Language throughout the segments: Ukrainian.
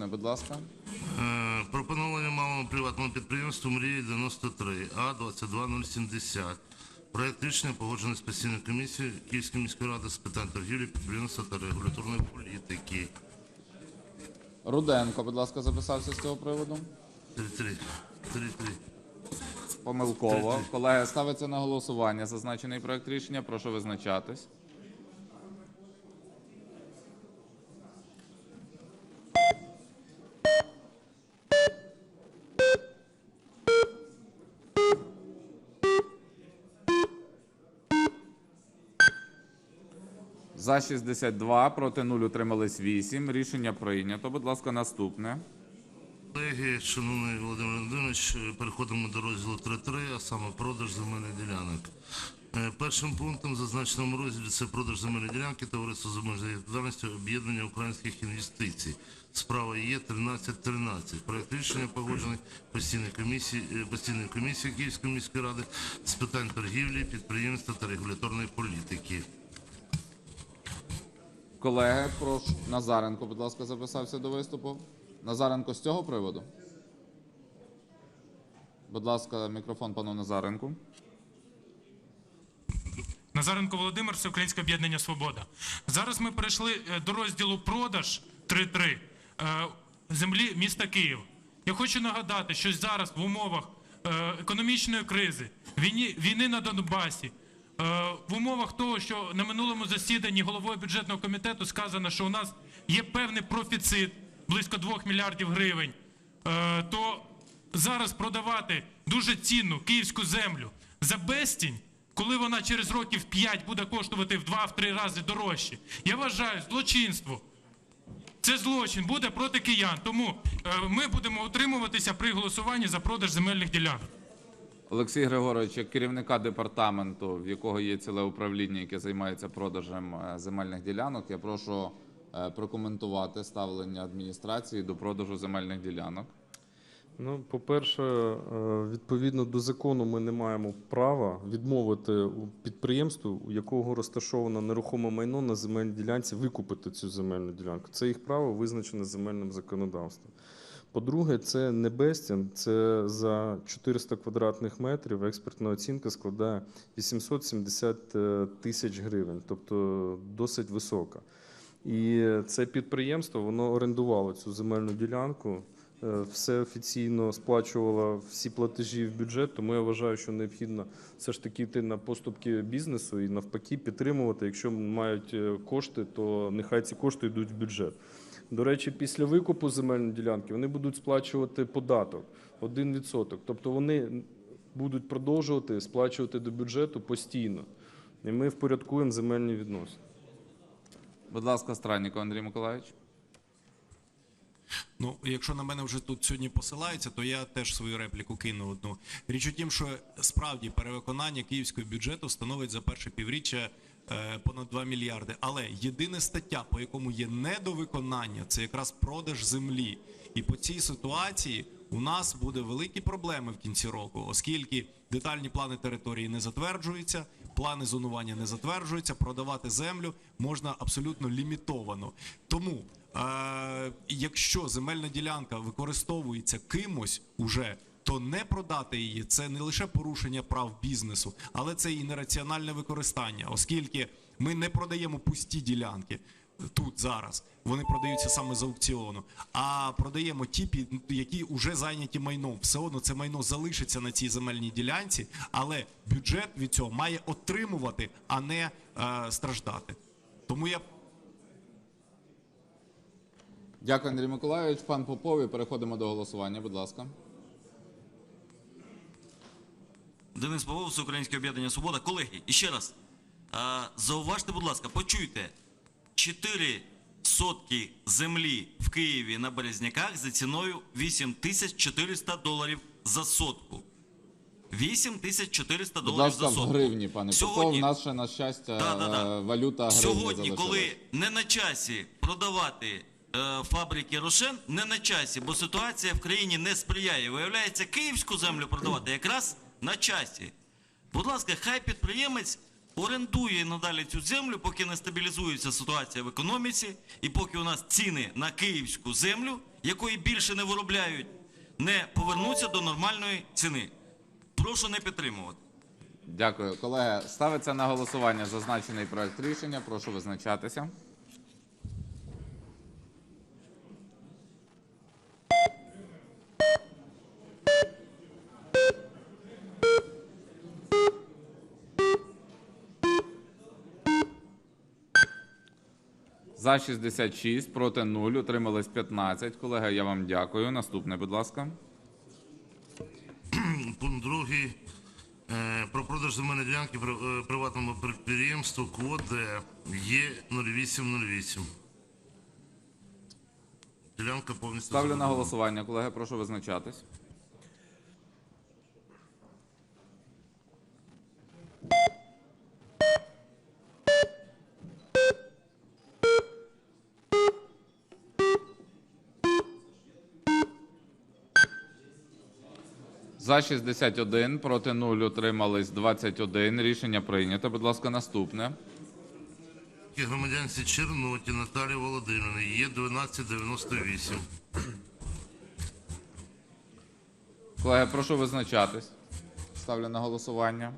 Наступне, будь ласка. Е, Пропонування малому приватному підприємству Мрії 93 А 22070. Проект рішення погоджений з постійною комісією Київської міської ради з питань торгівлі, підприємства та регуляторної політики. Руденко, будь ласка, записався з цього приводу. 33. 33. Помилково. Колеги, ставиться на голосування зазначений проект рішення. Прошу визначатись. За 62, проти 0, утримались 8. Рішення прийнято. Будь ласка, наступне. Колеги, шановний Володимир Володимирович, переходимо до розділу 3.3, а саме продаж земельних ділянок. Е, Першим пунктом зазначеному розділі це продаж земельної ділянки товариства з обмеженою відповідальністю об'єднання українських інвестицій. Справа є 1313. Проект рішення погоджений постійною комісією, е, постійною комісією Київської міської ради з питань торгівлі, підприємства та регуляторної політики. Колеги, прошу. Назаренко, будь ласка, записався до виступу. Назаренко з цього приводу. Будь ласка, мікрофон пану Назаренку. Назаренко Володимир, Всеукраїнське об'єднання Свобода. Зараз ми перейшли е, до розділу продаж 3.3 е, землі міста Київ. Я хочу нагадати, що зараз в умовах е, економічної кризи, війни, війни на Донбасі, в умовах того, що на минулому засіданні головою бюджетного комітету сказано, що у нас є певний профіцит близько 2 мільярдів гривень, е, то зараз продавати дуже цінну київську землю за безцінь, коли вона через років 5 буде коштувати в 2-3 рази дорожче. Я вважаю, злочинство. Це злочин буде проти киян. Тому е, ми будемо утримуватися при голосуванні за продаж земельних ділянок. Олексій Григорович, як керівника департаменту, в якого є ціле управління, яке займається продажем е, земельних ділянок, я прошу е, прокоментувати ставлення адміністрації до продажу земельних ділянок. Ну, по-перше, е, відповідно до закону, ми не маємо права відмовити підприємству, у якого розташовано нерухоме майно на земельній ділянці, викупити цю земельну ділянку. Це їх право визначене земельним законодавством. По-друге, це не безцін, це за 400 квадратних метрів експертна оцінка складає 870 е, тисяч гривень, тобто досить висока. І це підприємство воно орендувало цю земельну ділянку, е, все офіційно сплачувало всі платежі в бюджет. Тому я вважаю, що необхідно все ж таки йти на поступки бізнесу і навпаки підтримувати. Якщо мають е, кошти, то нехай ці кошти йдуть в бюджет. До речі, після викупу земельної ділянки вони будуть сплачувати податок 1%. Тобто вони будуть продовжувати сплачувати до бюджету постійно. І ми впорядкуємо земельні відносини. Будь ласка, Странніков Андрій Миколаївич. Ну, якщо на мене вже тут сьогодні посилаються, то я теж свою репліку кину одну. Річ у тім, що справді перевиконання київського бюджету становить за перше півріччя понад 2 мільярди. Але єдина стаття, по якому є недовиконання, це якраз продаж землі. І по цій ситуації у нас буде великі проблеми в кінці року, оскільки детальні плани території не затверджуються, плани зонування не затверджуються, продавати землю можна абсолютно лімітовано. Тому Е, якщо земельна ділянка використовується кимось уже, то не продати її це не лише порушення прав бізнесу, але це і нераціональне використання, оскільки ми не продаємо пусті ділянки тут зараз. Вони продаються саме з аукціону. А продаємо ті, які вже зайняті майном. Все одно це майно залишиться на цій земельній ділянці, але бюджет від цього має отримувати, а не е, страждати. Тому я Дякую, Андрій Миколаївич. Пан Попов, і переходимо до голосування. Будь ласка. Денис Павлов, Всеукраїнське об'єднання Свобода. Колеги, і ще раз, зауважте, будь ласка, почуйте, 4 сотки землі в Києві на Березняках за ціною 8400 доларів за сотку. 8400 Будь доларів за сотку. гривні, пане Попов. Сьогодні, нас ще, на щастя, Да-да-да. е, валюта гривня Сьогодні, залишилась. коли не на часі продавати е, фабрики Рошен, не на часі, бо ситуація в країні не сприяє. Виявляється, київську землю продавати якраз на часі. Будь ласка, хай підприємець орендує надалі цю землю, поки не стабілізується ситуація в економіці, і поки у нас ціни на київську землю якої більше не виробляють, не повернуться до нормальної ціни. Прошу не підтримувати. Дякую. Колеги, ставиться на голосування зазначений проект рішення. Прошу визначатися. За 66, проти 0, утримались 15. Колеги, я вам дякую. Наступне, будь ласка. Пункт другий. Е, Про продаж земельної ділянки е, приватному підприємству код є 0808. Ділянка повністю Ставлю на голосування, колеги. Прошу визначатись. За 61, проти 0, утримались 21. Рішення прийнято. Будь ласка, наступне. Громадянці Черноті Наталії Володимирівни є 1298. Колеги, прошу визначатись. Ставлю на голосування.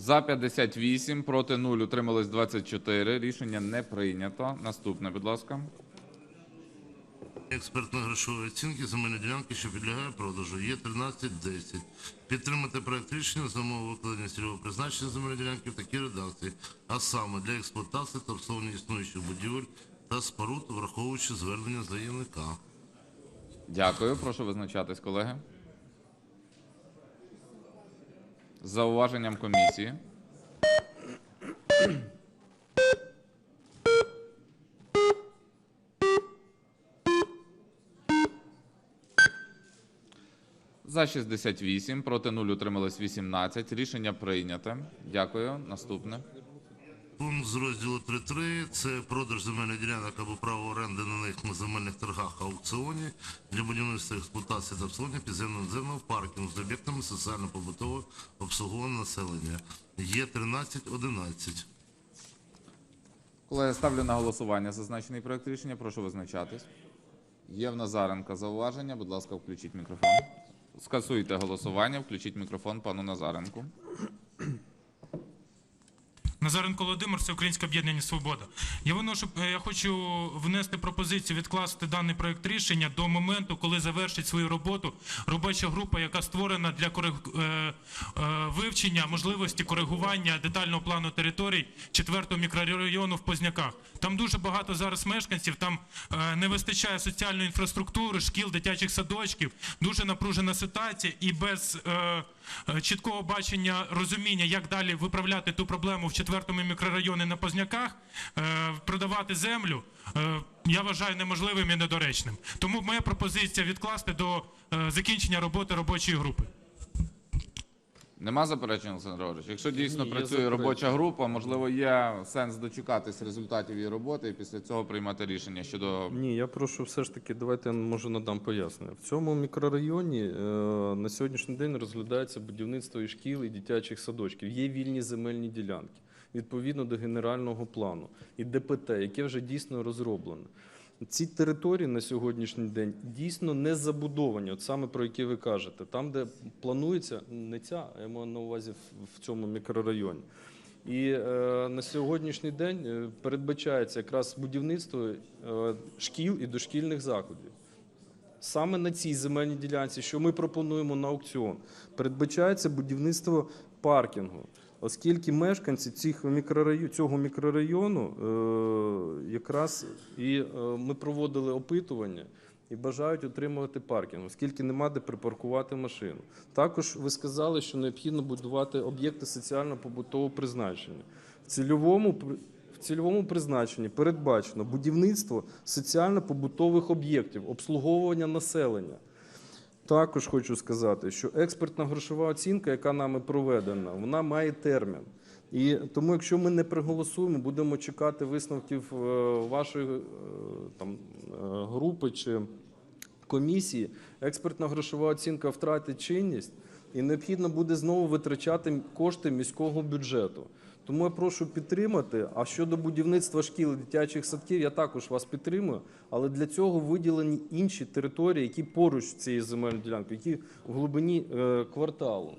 За 58, проти 0, утримались 24. Рішення не прийнято. Наступне, будь ласка. Експертно-грошової оцінки земельної ділянки, що підлягає продажу, є 1310. Підтримати проект рішення за умови викладення цільового призначення земельної ділянки в такій редакції, а саме для експлуатації та обслуговування існуючих будівель та споруд, враховуючи звернення заявника. Дякую. Прошу визначатись, колеги. З зауваженням комісії. За 68, проти 0 утрималось 18. Рішення прийнято. Дякую. Наступне. Пункт з розділу 3.3 – це продаж земельних ділянок або право оренди на них на земельних торгах аукціоні для будівництва експлуатації та обслуговування підземного надземного паркінгу з об'єктами соціально-побутового обслуговування населення. Є 1311. Колеги, ставлю на голосування зазначений проект рішення. Прошу визначатись. Є в Назаренка зауваження. Будь ласка, включіть мікрофон. Скасуйте голосування, включіть мікрофон пану Назаренку. Назаренко Володимир, Всеукраїнське об'єднання Свобода. Я виношу, е, я хочу внести пропозицію відкласти даний проект рішення до моменту, коли завершить свою роботу робоча група, яка створена для кориг- е, е, вивчення можливості коригування детального плану територій 4 мікрорайону в Позняках. Там дуже багато зараз мешканців, там не вистачає соціальної інфраструктури, шкіл, дитячих садочків, дуже напружена ситуація і без чіткого бачення розуміння, як далі виправляти ту проблему в четвертому мікрорайоні на Позняках, е, продавати землю, е, я вважаю неможливим і недоречним. Тому моя пропозиція відкласти до е, закінчення роботи робочої групи. Нема заперечень, Олександр Григорович? Якщо дійсно Ні, працює робоча група, можливо, є сенс дочекатись результатів її роботи і після цього приймати рішення щодо Ні, я прошу все ж таки, давайте я може надам пояснення. В цьому мікрорайоні е, на сьогоднішній день розглядається будівництво і шкіл, і дитячих садочків. Є вільні земельні ділянки відповідно до генерального плану і ДПТ, яке вже дійсно розроблене. Ці території на сьогоднішній день дійсно не забудовані, от саме про які ви кажете, там, де планується не ця, я маю на увазі в- цьому мікрорайоні. І е, на сьогоднішній день е, передбачається якраз будівництво е, шкіл і дошкільних закладів. Саме на цій земельній ділянці, що ми пропонуємо на аукціон, передбачається будівництво паркінгу, оскільки мешканці цих мікрорайон, цього мікрорайону е, якраз і е, ми проводили опитування і бажають отримувати паркінг, оскільки нема де припаркувати машину. Також ви сказали, що необхідно будувати об'єкти соціально-побутового призначення. В цільовому в цільовому призначенні передбачено будівництво соціально-побутових об'єктів, обслуговування населення. Також хочу сказати, що експертна грошова оцінка, яка нами проведена, вона має термін. І тому, якщо ми не проголосуємо, будемо чекати висновків е, вашої е, там, е, групи чи комісії експертна грошова оцінка втратить чинність і необхідно буде знову витрачати кошти міського бюджету. Тому я прошу підтримати. А щодо будівництва шкіл і дитячих садків, я також вас підтримую, але для цього виділені інші території, які поруч з цією земельною ділянкою, які в глибині е, кварталу.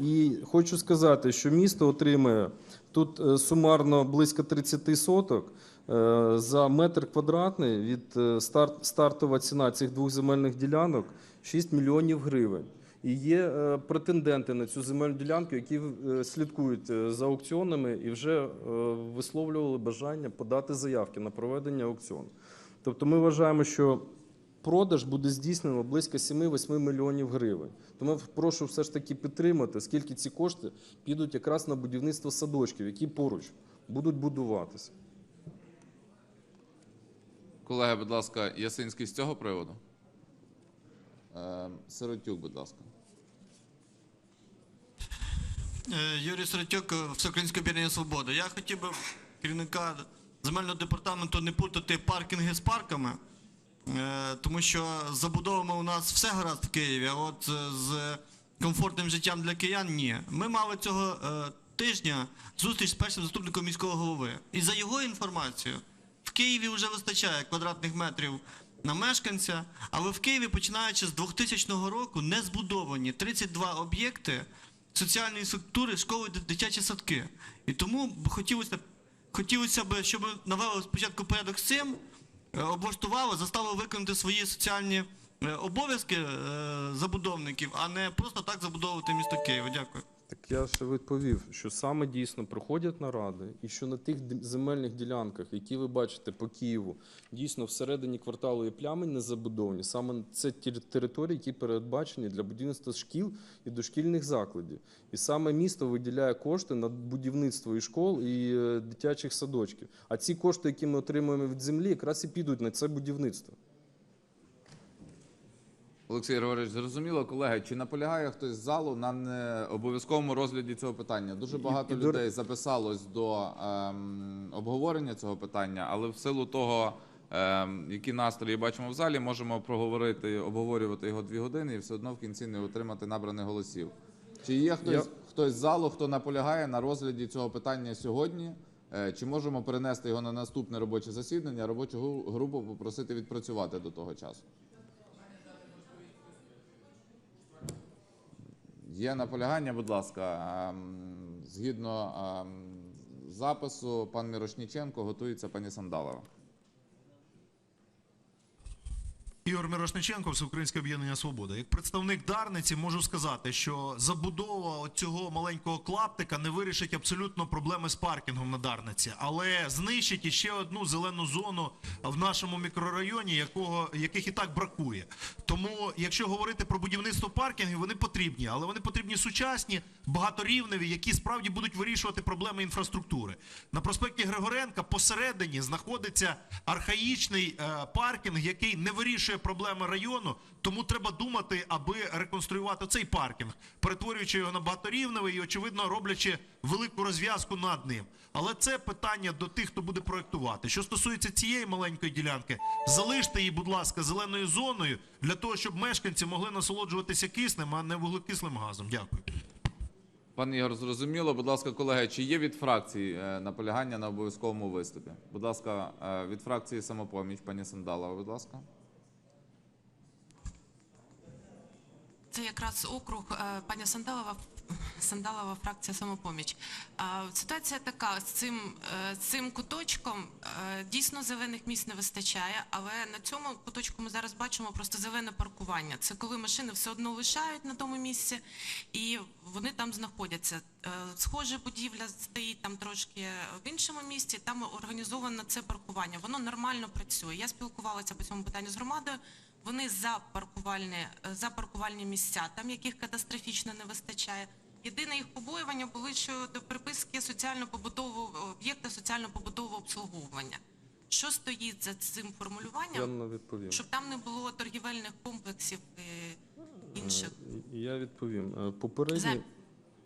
І хочу сказати, що місто отримає тут е, сумарно близько 30 соток. Е, За метр квадратний від старт, стартова ціна цих двох земельних ділянок 6 мільйонів гривень. І є е, претенденти на цю земельну ділянку, які е, слідкують е, за аукціонами і вже висловлювали бажання подати заявки на проведення аукціону. Тобто ми вважаємо, що продаж буде здійснено близько 7-8 мільйонів гривень. Тому я прошу все ж таки підтримати, оскільки ці кошти підуть якраз на будівництво садочків, які поруч будуть будуватися. Колеги, будь ласка, Ясинський з цього приводу? Е, Сиротюк, будь ласка. Е, Юрій Сиротюк, е, Всеукраїнське об'єднання Свобода. Я хотів би керівника земельного департаменту не путати паркінги з парками, е, тому що забудовами у нас все гаразд в Києві, а от з комфортним життям для киян ні. Ми мали цього тижня зустріч з першим заступником міського голови. І за його інформацією, в Києві вже вистачає квадратних метрів на мешканця, але в Києві, починаючи з 2000 року, не збудовані 32 об'єкти соціальної структури, школи, дитячі садки. І тому хотілося, хотілося б, щоб навели спочатку порядок з цим, е, облаштували, заставили виконати свої соціальні е, обов'язки е, забудовників, а не просто так забудовувати місто Києва. Дякую. Я ще відповів, що саме дійсно проходять наради, і що на тих земельних ділянках, які ви бачите по Києву, дійсно всередині кварталу є плями не забудовані. Саме це ті території, які передбачені для будівництва шкіл і дошкільних закладів. І саме місто виділяє кошти на будівництво і школ, і е, дитячих садочків. А ці кошти, які ми отримуємо від землі, якраз і підуть на це будівництво. Олексій Григорович, зрозуміло, колеги, чи наполягає хтось з залу на не обов'язковому розгляді цього питання? Дуже багато людей записалось до ем, обговорення цього питання, але в силу того, ем, які настрої бачимо в залі, можемо проговорити, обговорювати його дві години і все одно в кінці не отримати набраних голосів. Чи є хтось, Я- хтось з залу, хто наполягає на розгляді цього питання сьогодні? Е, Чи можемо перенести його на наступне робоче засідання, робочу гру- групу попросити відпрацювати до того часу? Є наполягання, будь ласка. Ем, Згідно ем, запису, пан Мірошніченко готується пані Сандалова. Ігор Мірошниченко, Всеукраїнське об'єднання Свобода. Як представник Дарниці можу сказати, що забудова цього маленького клаптика не вирішить абсолютно проблеми з паркінгом на Дарниці, але знищить іще одну зелену зону в нашому мікрорайоні, якого яких і так бракує. Тому, якщо говорити про будівництво паркінгів, вони потрібні, але вони потрібні сучасні, багаторівневі, які справді будуть вирішувати проблеми інфраструктури. На проспекті Григоренка посередині знаходиться архаїчний е, паркінг, який не вирішує проблеми району. Тому треба думати, аби реконструювати цей паркінг, перетворюючи його на багаторівневий і, очевидно, роблячи велику розв'язку над ним. Але це питання до тих, хто буде проектувати. Що стосується цієї маленької ділянки, залиште її, будь ласка, зеленою зоною для того, щоб мешканці могли насолоджуватися киснем, а не вуглекислим газом. Дякую. Пан Ігор, зрозуміло. Будь ласка, колеги, чи є від фракцій е, наполягання на обов'язковому виступі? Будь ласка, е, від фракції самопоміч, пані Сандалова, будь ласка. Це якраз округ е, пані Сандалова, Сандалова, фракція самопоміч. Ситуація така: з цим, е, цим куточком е, дійсно зелених місць не вистачає, але на цьому куточку ми зараз бачимо просто зелене паркування. Це коли машини все одно лишають на тому місці і вони там знаходяться. Е, Схожа будівля стоїть там трошки в іншому місці. Там організовано це паркування. Воно нормально працює. Я спілкувалася по цьому питанню з громадою. Вони за паркувальні, е, за паркувальні місця, там яких катастрофічно не вистачає. Єдине їх побоювання були щодо приписки соціально-побутового об'єкта соціально-побутового обслуговування. Що стоїть за цим Я формулюванням? відповім. Щоб там не було торгівельних комплексів і інших. Я відповім. Е, Попередні,